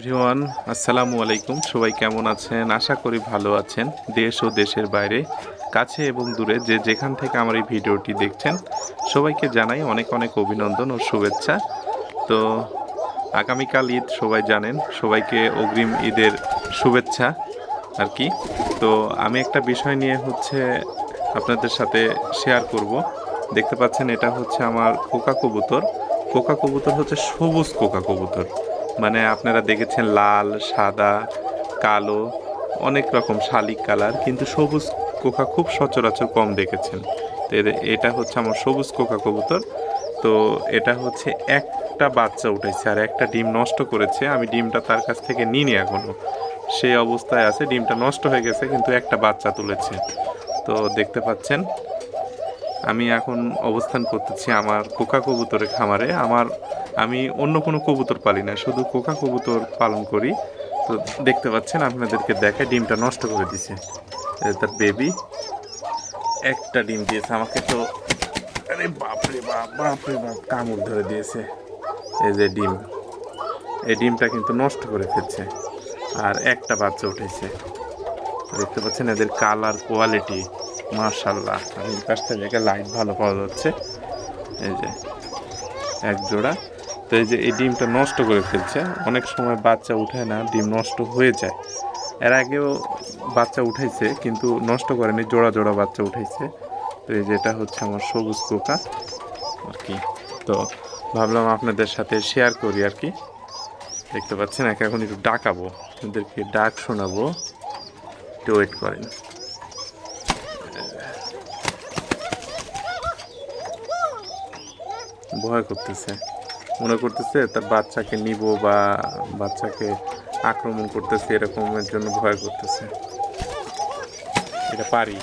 Everyone, আসসালামু আলাইকুম। সবাই কেমন আছেন? আশা করি ভালো আছেন। দেশ ও দেশের বাইরে, কাছে এবং দূরে যে যেখান থেকে আমার এই ভিডিওটি দেখছেন, সবাইকে জানাই অনেক অনেক অভিনন্দন ও শুভেচ্ছা। তো আগামীকাল ঈদ, সবাই জানেন, সবাইকে অগ্রিম ঈদের শুভেচ্ছা আর কি। তো আমি একটা বিষয় নিয়ে হচ্ছে আপনাদের সাথে শেয়ার করব। দেখতে পাচ্ছেন, এটা হচ্ছে আমার কোকা কবুতর। কোকা কবুতর হচ্ছে সবুজ কোকা কবুতর। মানে আপনারা দেখেছেন লাল, সাদা, কালো, অনেক রকম শালিক কালার, কিন্তু সবুজ কোকা খুব সচরাচর কম দেখেছেন। তো এটা হচ্ছে আমার সবুজ কোকা কবুতর। তো এটা হচ্ছে একটা বাচ্চা উঠেছে আর একটা ডিম নষ্ট করেছে। আমি ডিমটা তার কাছ থেকে নিইনি এখনও সেই অবস্থায় আছে, ডিমটা নষ্ট হয়ে গেছে, কিন্তু একটা বাচ্চা তুলেছে। তো দেখতে পাচ্ছেন আমি এখন অবস্থান করতেছি আমার কোকা কবুতরের খামারে। আমার, আমি অন্য কোনো কবুতর পালি না, শুধু কোকা কবুতর পালন করি। তো দেখতে পাচ্ছেন, আপনাদেরকে দেখে ডিমটা নষ্ট করে দিছে। তার বেবি একটা ডিম দিয়েছে আমাকে তো। আরে বাপরে বাপ বাপরে বাপ, কামড় ধরে দিয়েছে। এই যে ডিম। এই ডিমটা কিন্তু নষ্ট করে ফেলছে। আর একটা বাচ্চা উঠেছে। দেখতে পাচ্ছেন, এদের কালার কোয়ালিটি মার্শাল্লাহ আমি কাছ থেকে লাইট ভালো পাওয়া যাচ্ছে। এই যে, এক জোড়া। তো এই যে এই ডিমটা নষ্ট করে ফেলছে। অনেক সময় বাচ্চা উঠায় না, ডিম নষ্ট হয়ে যায়। এর আগেও বাচ্চা উঠাইছে, কিন্তু নষ্ট করেনি, জোড়া জোড়া বাচ্চা উঠাইছে। তো এই যে এটা হচ্ছে আমার সবুজ পোকা। আর কি। তো ভাবলাম আপনাদের সাথে শেয়ার করি আর কি। দেখতে পাচ্ছেন, একে এখন একটু ডাকাবো। আপনাদেরকে ডাক শোনাবো। একটু ওয়েট করেন। ভয় করতেছে। মনে করতেছে তার বাচ্চাকে নিব বা বাচ্চাকে আক্রমণ করতেছে এরকমের জন্য ভয় করতেছে। এটা পারি।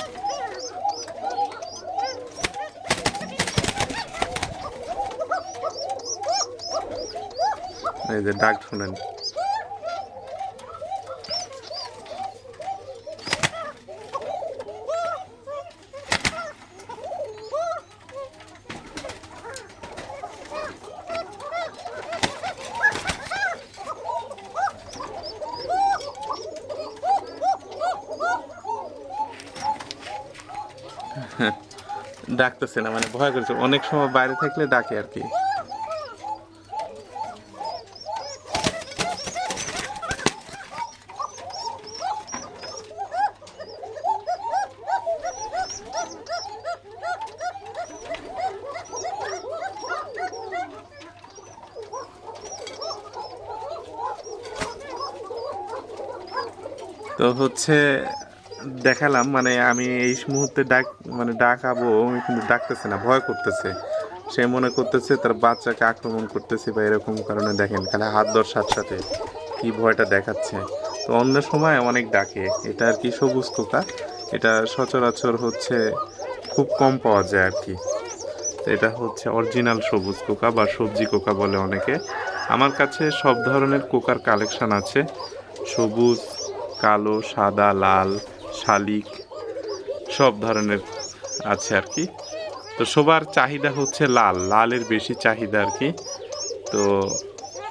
এই যে ডাক শুনেন। ডাকতেছে না মানে ভয় করছে। অনেক সময় বাইরে থাকলে ডাকে আর কি। তো হচ্ছে দেখালাম মানে আমি এই মুহূর্তে ডাক মানে ডাকাবো আমি কিন্তু ডাকতেছে না, ভয় করতেছে। সে মনে করতেছে তার বাচ্চাকে আক্রমণ করতেছে বা এরকম কারণে দেখেন, খালি হাত ধর সাথে সাথে কী ভয়টা দেখাচ্ছে। তো অন্য সময় অনেক ডাকে, এটা আর কি সবুজ কোকা এটা সচরাচর হচ্ছে খুব কম পাওয়া যায় আর কি। এটা হচ্ছে অরিজিনাল সবুজ কোকা বা সবজি কোকা বলে অনেকে। আমার কাছে সব ধরনের কোকার কালেকশান আছে, সবুজ, কালো, সাদা, লাল। শালিক, সব ধরনের আছে আর কি। তো সবার চাহিদা হচ্ছে লাল, লালের বেশি চাহিদা আর কি। তো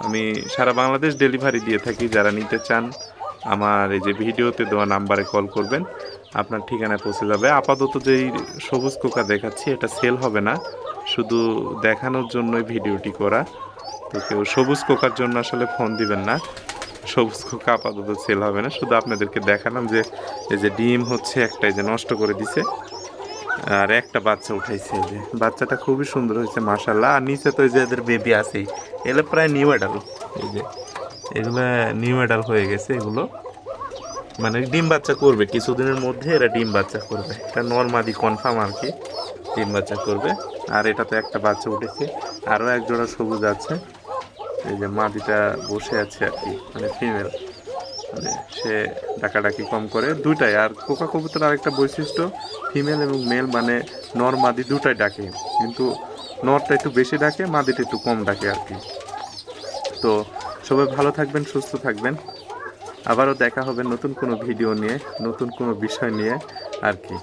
আমি সারা বাংলাদেশ ডেলিভারি দিয়ে থাকি, যারা নিতে চান আমার এই যে ভিডিওতে দেওয়া নাম্বারে কল করবেন, আপনার ঠিকানায় পৌঁছে যাবে। আপাতত যেই সবুজ কোকা দেখাচ্ছি, এটা সেল হবে না, শুধু দেখানোর জন্যই ভিডিওটি করা। তো কেউ সবুজ কোকার জন্য আসলে ফোন দিবেন না। সবুজ কোকা আপাতত সেল হবে না। শুধু আপনাদেরকে দেখালাম যে এই যে ডিম হচ্ছে একটা এই যে নষ্ট করে দিছে। আর একটা বাচ্চা উঠাইছে যে। বাচ্চাটা খুবই সুন্দর হয়েছে মাশাল্লাহ আর নিচে তো যে এদের বেবি আছেই। এগুলো প্রায় নিউ অ্যাডাল এই যে, এগুলো নিউ অ্যাডাল হয়ে গেছে এগুলো। মানে ডিম বাচ্চা করবে, কিছুদিনের মধ্যে এরা ডিম বাচ্চা করবে। এটা নর্মালি কনফার্ম আর কি, ডিম বাচ্চা করবে। আর এটা তো একটা বাচ্চা উঠেছে। আরও এক জোড়া সবুজ আছে। এই যে মাদিটা বসে আছে আর কি মানে ফিমেল মানে সে ডাকাডাকি কম করে দুইটাই। আর কোকা কবুতর আরেকটা বৈশিষ্ট্য ফিমেল এবং মেল মানে নর মাদি দুটাই ডাকে। কিন্তু নরটা একটু বেশি ডাকে, মাদিটা একটু কম ডাকে আর কি। তো সবাই ভালো থাকবেন, সুস্থ থাকবেন। আবারও দেখা হবে নতুন কোনো ভিডিও নিয়ে, নতুন কোনো বিষয় নিয়ে আর কি।